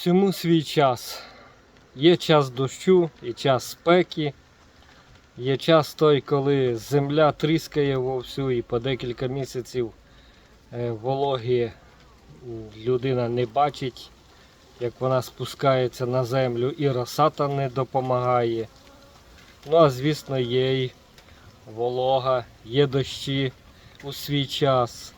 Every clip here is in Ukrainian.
Всьому свій час. Є час дощу і час спеки. Є час той, коли земля тріскає вовсю і по декілька місяців е, вологі людина не бачить, як вона спускається на землю і роса там не допомагає. Ну а звісно, є й волога, є дощі у свій час.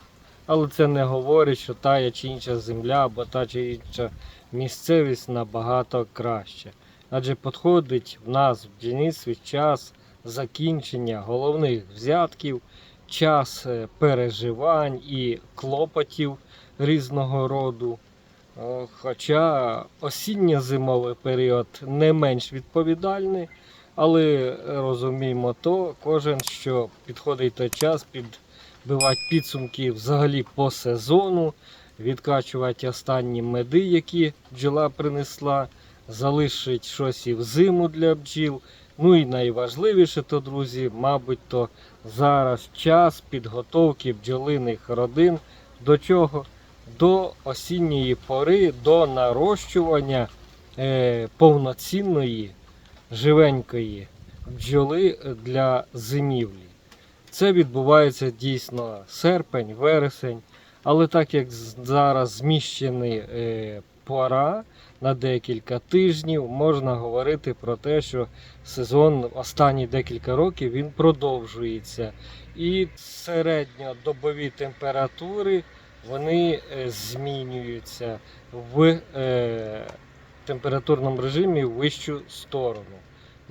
Але це не говорить, що та чи інша земля або та чи інша місцевість набагато краще. Адже підходить в нас в бджільництві час закінчення головних взятків, час е, переживань і клопотів різного роду. Хоча осінньо-зимовий період не менш відповідальний, але розуміємо то, кожен, що підходить той час підбивати підсумки взагалі по сезону, відкачувати останні меди, які бджола принесла, залишить щось і в зиму для бджіл. Ну і найважливіше, то, друзі, мабуть, то зараз час підготовки бджолиних родин до чого? До осінньої пори, до нарощування е, повноцінної живенької бджоли для зимівлі. Це відбувається дійсно серпень, вересень, але так як зараз зміщений е, пора на декілька тижнів, можна говорити про те, що сезон останні декілька років він продовжується. І середньодобові температури вони е, змінюються в е, температурному режимі в вищу сторону.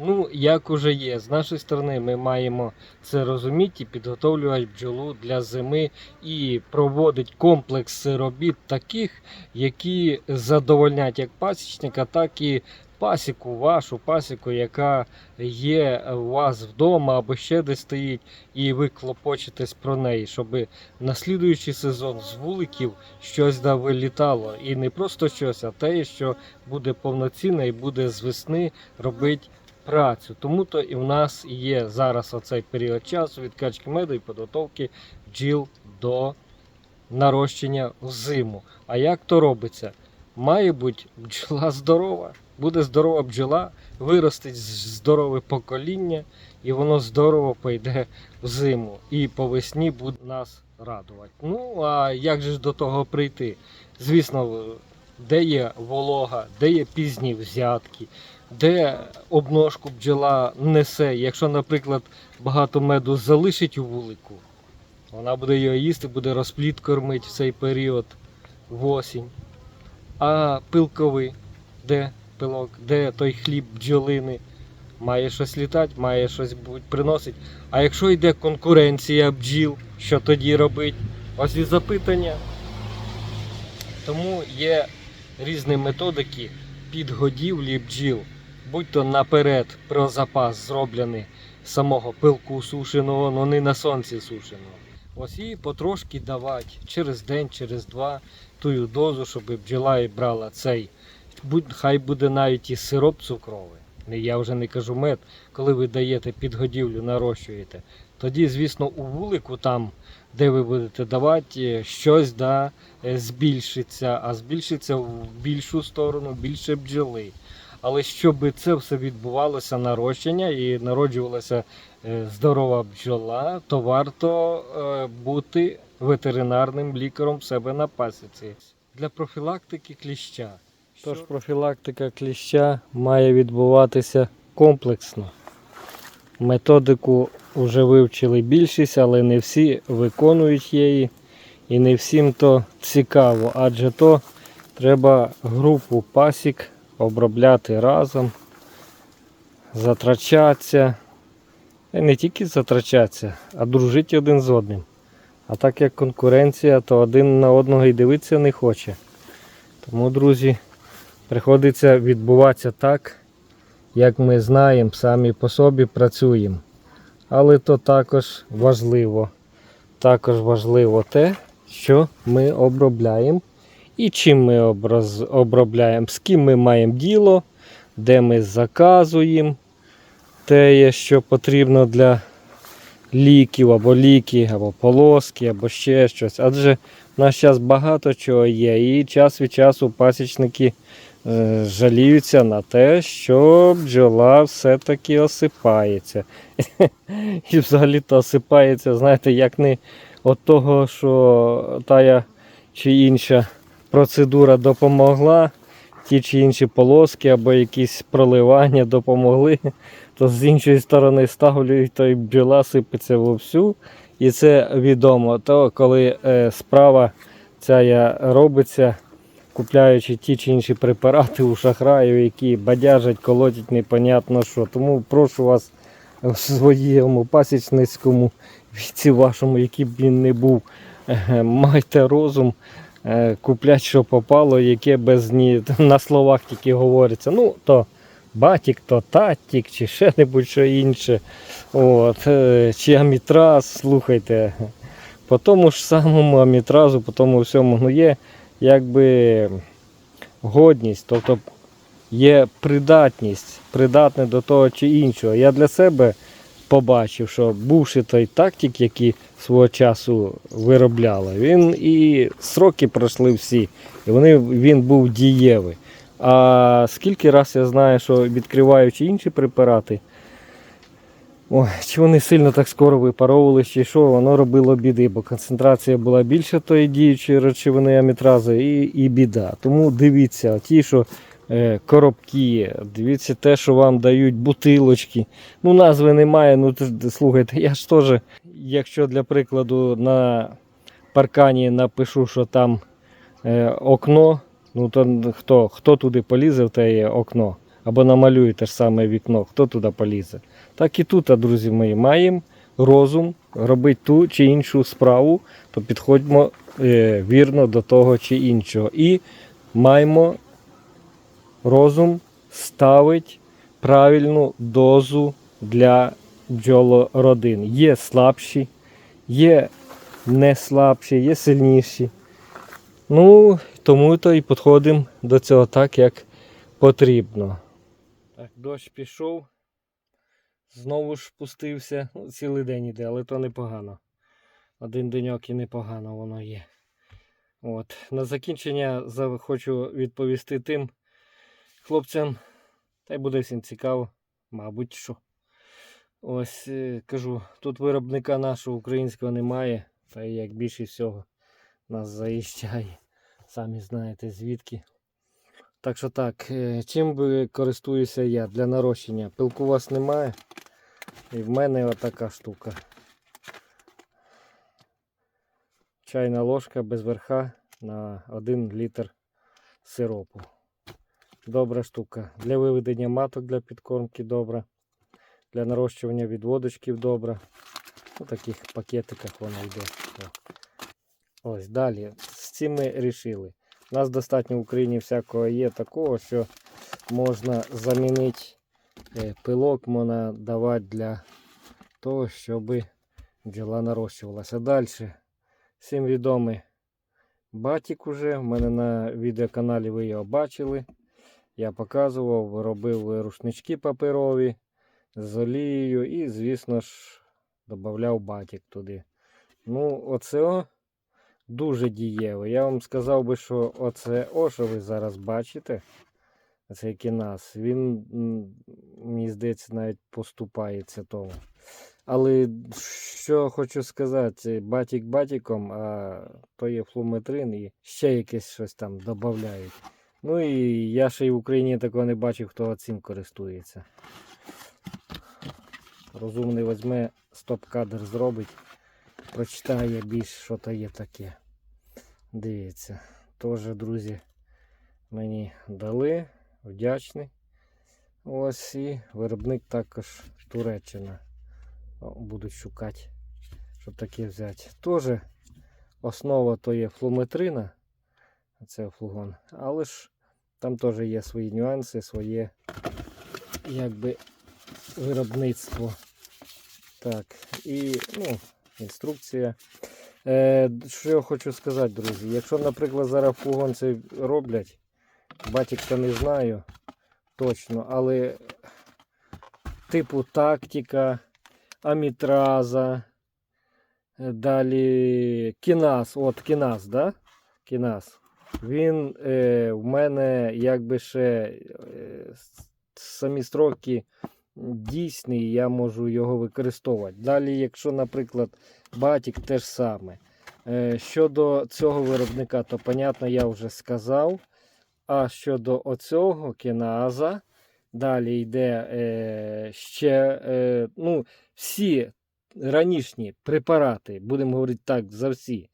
Ну, як уже є, з нашої сторони ми маємо це розуміти підготовлювати бджолу для зими і проводить комплекс робіт таких, які задовольнять як пасічника, так і пасіку, вашу пасіку, яка є у вас вдома або ще десь стоїть, і ви клопочетесь про неї, щоб на слідуючий сезон з вуликів щось да вилітало. І не просто щось, а те, що буде повноцінне і буде з весни робити працю. Тому то і в нас є зараз оцей період часу відкачки меду і підготовки бджіл до нарощення в зиму. А як то робиться? Має бути бджола здорова. Буде здорова бджола, виростить здорове покоління, і воно здорово пойде в зиму. І по весні буде нас радувати. Ну а як же ж до того прийти? Звісно, де є волога, де є пізні взятки, де обножку бджола несе. Якщо, наприклад, багато меду залишить у вулику, вона буде його їсти, буде розплід кормити в цей період в осінь. А пилковий, де пилок, де той хліб бджолини? Має щось літати, має щось будь приносить. А якщо йде конкуренція бджіл, що тоді робить? Ось і запитання. Тому є різні методики підгодівлі бджіл, будь то наперед про запас зроблені самого пилку сушеного, але не на сонці сушеного. Ось і потрошки давати через день, через два тую дозу, щоб бджола і брала цей. Будь, хай буде навіть і сироп цукровий. Я вже не кажу мед, коли ви даєте підгодівлю, нарощуєте. Тоді, звісно, у вулику, там, де ви будете давати, е, щось да, е, збільшиться, а збільшиться в більшу сторону, більше бджоли. Але щоб це все відбувалося нарощення і народжувалася е, здорова бджола, то варто е, бути ветеринарним лікарем в себе на пасіці для профілактики кліща. Тож профілактика кліща має відбуватися комплексно. Методику вже вивчили більшість, але не всі виконують її. І не всім то цікаво, адже то треба групу пасік обробляти разом, затрачатися. І не тільки затрачатися, а дружити один з одним. А так як конкуренція, то один на одного і дивитися не хоче. Тому, друзі, приходиться відбуватися так, як ми знаємо, самі по собі працюємо. Але то також важливо. Також важливо те, що ми обробляємо і чим ми обробляємо, з ким ми маємо діло, де ми заказуємо те, що потрібно для ліків або ліки, або полоски, або ще щось. Адже в нас зараз багато чого є. І час від часу пасічники е, жаліються на те, що бджола все-таки осипається. І взагалі-то осипається, знаєте, як не від того, що тая чи інша процедура допомогла, ті чи інші полоски або якісь проливання допомогли, то з іншої сторони ставлю, і то і бджола сипеться вовсю. І це відомо. То коли е, справа ця робиться, купляючи ті чи інші препарати у шахраїв, які бадяжать, колотять непонятно що. Тому прошу вас в своєму пасічницькому віці вашому, який б він не був, майте розум, куплять, що попало, яке без ні на словах тільки говориться. Ну, то батік, то татік, чи ще небудь що інше. От, е, чи амітраз, слухайте. По тому ж самому амітразу, по тому всьому ну є якби годність, тобто є придатність, придатне до того чи іншого. Я для себе побачив, що бувши той тактик, який свого часу виробляли, він і сроки пройшли всі, і вони, він був дієвий. А скільки раз я знаю, що відкриваючи інші препарати, Ой, чи вони сильно так скоро випаровували, чи що, воно робило біди, бо концентрація була більша тої діючої речовини амітрази і, і біда. Тому дивіться, ті, що коробки, дивіться те, що вам дають бутилочки. Ну, назви немає. Ну слухайте, я ж теж, якщо для прикладу на паркані напишу, що там е, окно, ну то хто, хто туди полізе в те окно? Або намалює те ж саме вікно, хто туди полізе. Так і тут, друзі мої, маємо розум робити ту чи іншу справу, то підходьмо е, вірно до того чи іншого. І маємо розум ставити правильну дозу для бджолородин. Є слабші, є не слабші, є сильніші. Ну, тому то і підходимо до цього так, як потрібно. Так, дощ пішов. Знову ж пустився. Ну, цілий день іде, але то непогано. Один деньок і непогано воно є. От. На закінчення хочу відповісти тим хлопцям. Та й буде всім цікаво, мабуть, що. Ось е, кажу, тут виробника нашого українського немає. Та як більше всього нас заїжджає. Самі знаєте звідки. Так що так, е, чим би користуюся я для нарощення? Пилку у вас немає. І в мене отака штука. Чайна ложка без верха на 1 літр сиропу. Добра штука. Для виведення маток для підкормки добра. Для нарощування відводочків добра. У таких пакетиках вона йде. Ось далі. З цим ми рішили. У нас достатньо в Україні всякого є такого, що можна замінити е, пилок, можна давати для того, щоб бджола нарощувалася. Далі. Всім відомий батік уже. У мене на відеоканалі ви його бачили. Я показував, робив рушнички паперові з олією і, звісно ж, додавав батік туди. Ну, оце дуже дієво. Я вам сказав би, що оце о, що ви зараз бачите, цей кінас, він, мені здається, навіть поступається тому. Але що хочу сказати, батік батіком, а то є флуметрин і ще якесь щось там додають. Ну і я ще й в Україні такого не бачив, хто цим користується. Розумний візьме, стоп-кадр зробить, прочитає більш, що то є таке. Дивіться. Теж, друзі, мені дали. Вдячний. Ось і виробник також Туреччина. О, Будуть шукати, щоб таке взяти. Теж основа то є флуметрина. Це флугон. Але ж там теж є свої нюанси, своє якби виробництво. Так, і ну, інструкція. Е, що я хочу сказати, друзі? Якщо, наприклад, зараз флугон цей роблять, батік то не знаю точно, але типу тактика, амітраза, е, далі кінас, от кінас, да? Кінас. Він е, в мене якби ще е, самі строки дійсний, я можу його використовувати. Далі, якщо, наприклад, батік теж саме. Е, щодо цього виробника, то, понятно, я вже сказав. А щодо оцього кіназа, далі йде е, ще е, ну, всі ранішні препарати, будемо говорити так, за всі,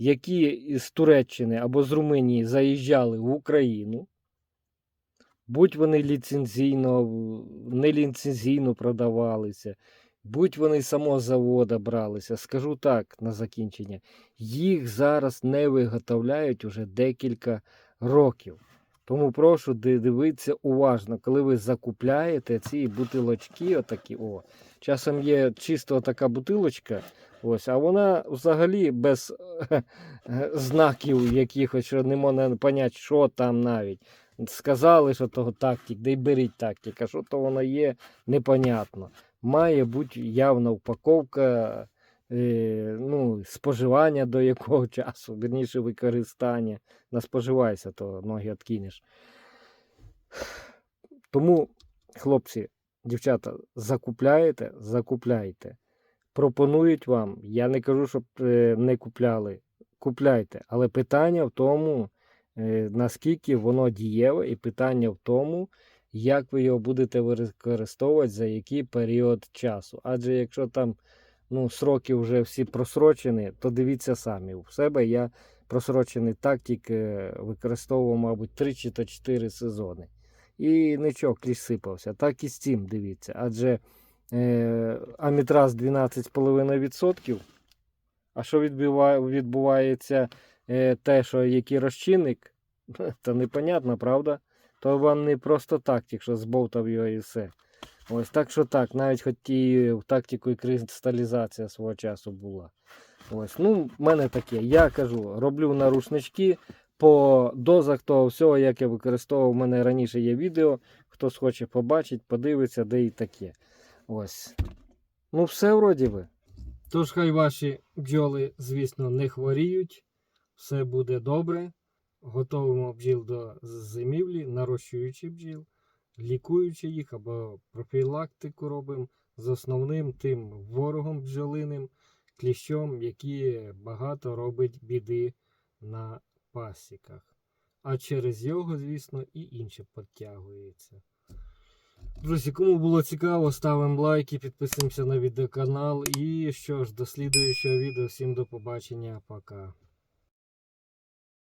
які з Туреччини або з Румунії заїжджали в Україну, будь вони ліцензійно, не ліцензійно продавалися, будь вони з самого завода бралися, скажу так на закінчення, їх зараз не виготовляють уже декілька років. Тому прошу дивитися уважно, коли ви закупляєте ці бутилочки, отакі, о, часом є чисто така бутилочка, ось, а вона взагалі без е, знаків якихось, що не можна поняти, що там навіть. Сказали, що того тактик, де й беріть тактик, а що то воно є, непонятно. Має бути явна упаковка, е, ну, споживання до якого часу, вірніше використання. На споживайся, то ноги відкинеш. Тому, хлопці, дівчата, закупляєте, закупляйте. Пропонують вам. Я не кажу, щоб е, не купляли. Купляйте. Але питання в тому, е, наскільки воно дієве, і питання в тому, як ви його будете використовувати за який період часу. Адже якщо там ну, сроки вже всі просрочені, то дивіться самі. У себе я просрочений тактик використовував, мабуть, 3 чи 4 сезони. І нічого, кліщ сипався. Так і з цим дивіться. Адже е, амітраз 12,5%. А що відбуває, відбувається е, те, що який розчинник, то непонятно, правда? То вам не просто тактик, що збовтав його і все. Ось так що так, навіть хоч і в тактику і кристалізація свого часу була. Ось, ну, в мене таке. Я кажу, роблю нарушнички по дозах того всього, як я використовував. У мене раніше є відео. Хто схоче побачить, подивиться, де і таке. Ось. Ну, все вроді би. Тож хай ваші бджоли, звісно, не хворіють. Все буде добре. Готуємо бджіл до зимівлі, нарощуючи бджіл, лікуючи їх або профілактику робимо з основним тим ворогом бджолиним, кліщом, який багато робить біди на пасіках. А через його, звісно, і інше підтягується. Друзі, кому було цікаво, ставимо лайки, підписуємося на відеоканал. І що ж, до слідуючого відео. Всім до побачення. Пока.